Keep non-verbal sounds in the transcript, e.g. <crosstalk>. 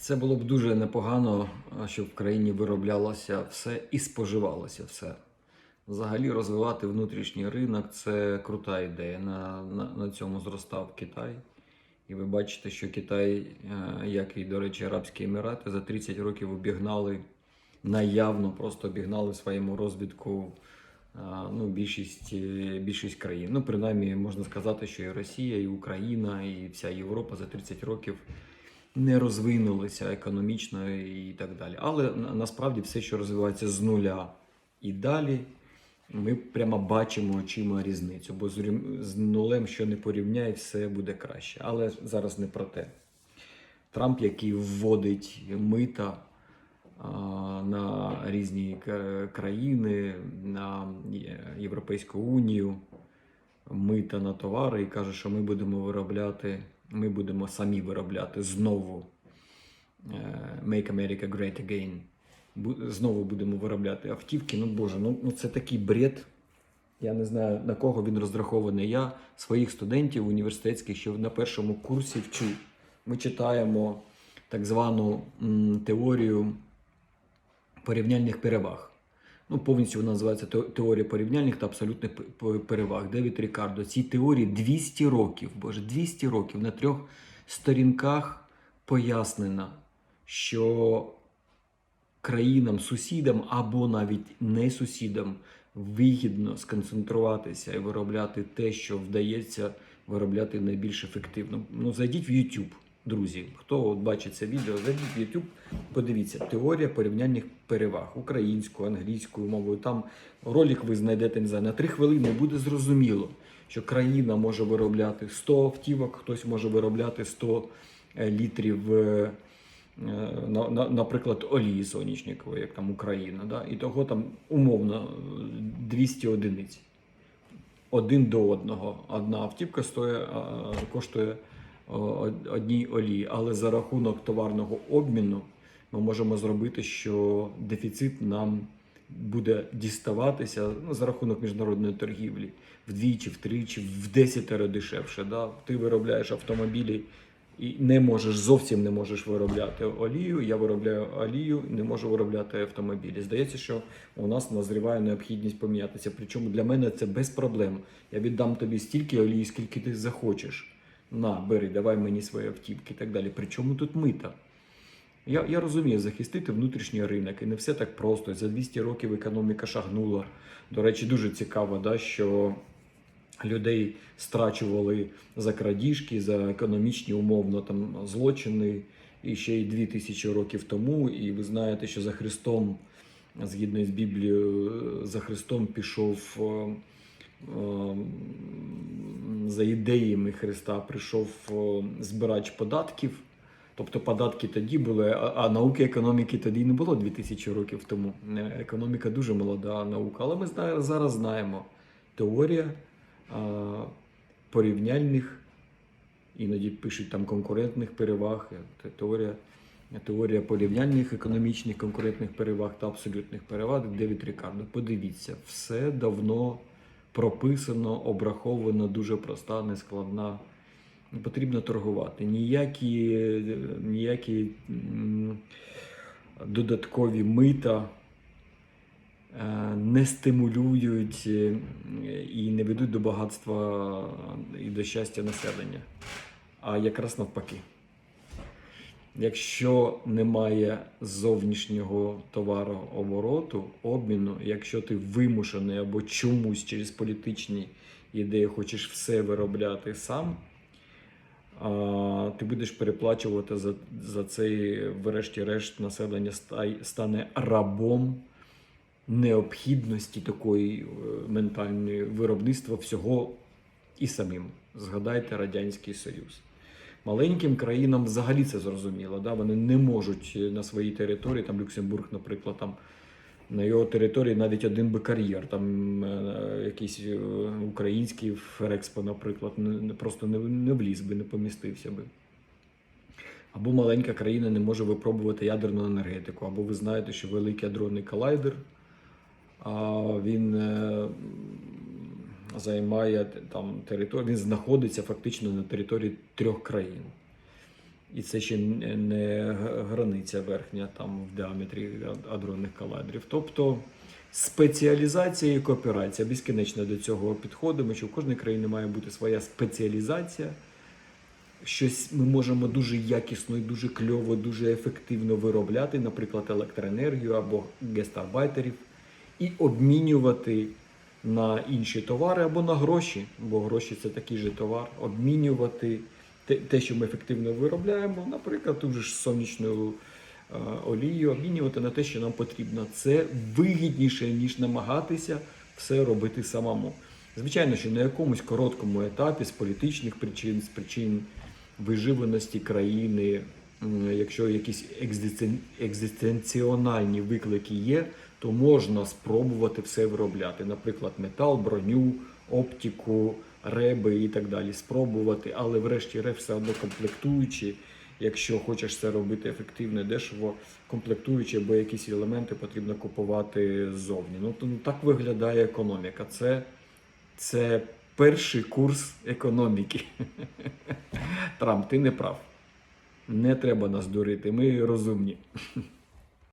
Це було б дуже непогано, щоб в країні вироблялося все і споживалося все. Взагалі розвивати внутрішній ринок це крута ідея. На, на, на цьому зростав Китай. І ви бачите, що Китай, е, як і, до речі, Арабські Емірати, за 30 років обігнали наявно, просто обігнали своєму розвитку е, ну, більшість, е, більшість країн. Ну, принаймні, можна сказати, що і Росія, і Україна, і вся Європа за 30 років не розвинулися економічно і так далі. Але насправді все, що розвивається з нуля і далі, ми прямо бачимо очима різницю, бо з, нулем, що не порівняй, все буде краще. Але зараз не про те. Трамп, який вводить мита на різні країни, на Європейську унію, мита на товари і каже, що ми будемо виробляти, ми будемо самі виробляти знову е, Make America Great Again. Знову будемо виробляти автівки. Ну боже, ну, ну це такий бред. Я не знаю на кого він розрахований. Я своїх студентів університетських, що на першому курсі вчу. Ми читаємо так звану м, теорію порівняльних переваг. Ну, повністю вона називається те- теорія порівняльних та абсолютних переваг. Девід Рікардо. Цій теорії 200 років, боже, 200 років на трьох сторінках пояснено, що країнам, сусідам або навіть не сусідам вигідно сконцентруватися і виробляти те, що вдається виробляти найбільш ефективно. Ну, зайдіть в YouTube, друзі. Хто от бачить це відео, зайдіть в YouTube, подивіться. Теорія порівняльних переваг українською, англійською мовою. Там ролик ви знайдете не знаю, на три хвилини буде зрозуміло, що країна може виробляти 100 автівок, хтось може виробляти 100 е, літрів. е, е, на, на, наприклад, олії сонячникової, як там Україна, да? і того там умовно е, 200 одиниць. Один до одного. Одна автівка стоїть, коштує одній олії. Але за рахунок товарного обміну ми можемо зробити, що дефіцит нам буде діставатися ну, за рахунок міжнародної торгівлі вдвічі, втричі, в десятеро дешевше. Да? Ти виробляєш автомобілі і не можеш зовсім не можеш виробляти олію. Я виробляю олію, не можу виробляти автомобілі. Здається, що у нас назріває необхідність помінятися. Причому для мене це без проблем. Я віддам тобі стільки олії, скільки ти захочеш. На, бери, давай мені свої автівки і так далі. Причому тут мита? Я, я розумію, захистити внутрішній ринок, і не все так просто. За 200 років економіка шагнула. До речі, дуже цікаво, да, що людей страчували за крадіжки, за економічні умовно там злочини і ще й 2000 років тому. І ви знаєте, що за Христом, згідно з Біблією, за Христом пішов. За ідеями Христа прийшов збирач податків. Тобто податки тоді були, а, науки економіки тоді не було 2000 років тому. Економіка дуже молода наука, але ми зараз знаємо теорія а, порівняльних, іноді пишуть там конкурентних переваг, е, теорія, теорія порівняльних економічних конкурентних переваг та абсолютних переваг Девід Рікардо. Подивіться, все давно прописано, обраховано, дуже проста, нескладна. Не потрібно торгувати. Ніякі, ніякі додаткові мита е, не стимулюють е, і не ведуть до багатства і до щастя населення. А якраз навпаки. Якщо немає зовнішнього товарообороту, обміну, якщо ти вимушений або чомусь через політичні ідеї хочеш все виробляти сам, ти будеш переплачувати за, за цей, врешті-решт, населення стане рабом необхідності такої е, ментальної виробництва всього і самим. Згадайте Радянський Союз. Маленьким країнам взагалі це зрозуміло. Да? Вони не можуть на своїй території, там Люксембург, наприклад, там на його території навіть один би кар'єр, там е, якийсь е, український Ферекспо, наприклад, просто не, не вліз би, не помістився би. Або маленька країна не може випробувати ядерну енергетику, або ви знаєте, що великий адронний колайдер, він е, займає там територію, він знаходиться фактично на території трьох країн. І це ще не границя верхня там в діаметрі адронних колайдерів. Тобто спеціалізація і кооперація. Безкінечно до цього підходимо, що в кожній країні має бути своя спеціалізація. Щось ми можемо дуже якісно і дуже кльово, дуже ефективно виробляти, наприклад, електроенергію або гестарбайтерів, і обмінювати на інші товари або на гроші, бо гроші це такий же товар, обмінювати те, що ми ефективно виробляємо, наприклад, ту ж сонячну е, олію, обмінювати на те, що нам потрібно. Це вигідніше, ніж намагатися все робити самому. Звичайно, що на якомусь короткому етапі з політичних причин, з причин виживаності країни, якщо якісь екзистенціональні виклики є, то можна спробувати все виробляти. Наприклад, метал, броню, оптику, реби і так далі. Спробувати, але врешті-решт все одно комплектуючі. Якщо хочеш це робити ефективно, дешево, комплектуючі, або якісь елементи потрібно купувати ззовні. Ну, то, ну так виглядає економіка. Це, це перший курс економіки. <laughs> Трамп, ти не прав. Не треба нас дурити, ми розумні. <laughs>